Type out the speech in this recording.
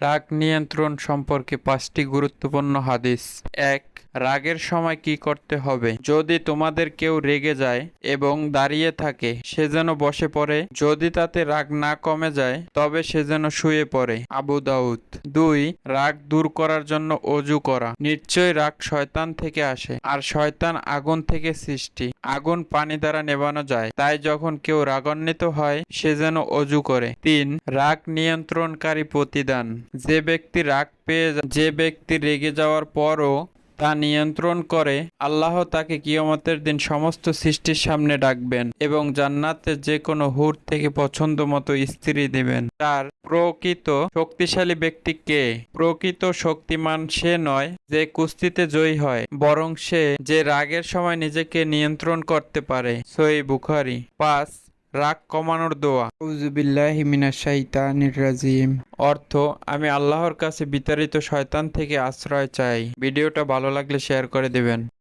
রাগ নিয়ন্ত্রণ সম্পর্কে পাঁচটি গুরুত্বপূর্ণ হাদিস। এক, রাগের সময় কি করতে হবে? যদি তোমাদের কেউ রেগে যায় এবং দাঁড়িয়ে থাকে, সে যেন বসে পড়ে। যদি তাতে রাগ না কমে যায়, তবে সে যেন শুয়ে পড়ে। আবু দাউদ। দুই, রাগ দূর করার জন্য অজু করা। নিশ্চয় রাগ শয়তান থেকে আসে, আর শয়তান আগুন থেকে সৃষ্টি। আগুন পানি দ্বারা নেবানো যায়। তাই যখন কেউ রাগান্বিত হয়, সে যেন অজু করে। তিন, রাগ নিয়ন্ত্রণকারী প্রতিদান। যে ব্যক্তি রাগ পেয়ে যে ব্যক্তি রেগে যাওয়ার পরও তা নিয়ন্ত্রণ করে, আল্লাহ তাকে কিয়ামতের দিন সমস্ত সৃষ্টির সামনে ডাকবেন এবং জান্নাতে যে কোনো হুর থেকে পছন্দ মতো স্ত্রী দিবেন। তার প্রকৃত শক্তিশালী ব্যক্তি কে? প্রকৃত শক্তিমান সে নয় যে কুস্তিতে জয়ী হয়, বরং সে যে রাগের সময় নিজেকে নিয়ন্ত্রণ করতে পারে। সই বুখারি পাঁচ রাগ কমানোর দোয়া। রাজিম। অর্থ আমি আল্লাহর কাছে বিতাড়িত শয়তান থেকে আশ্রয় চাই। ভিডিওটা ভালো লাগলে শেয়ার করে দিবেন।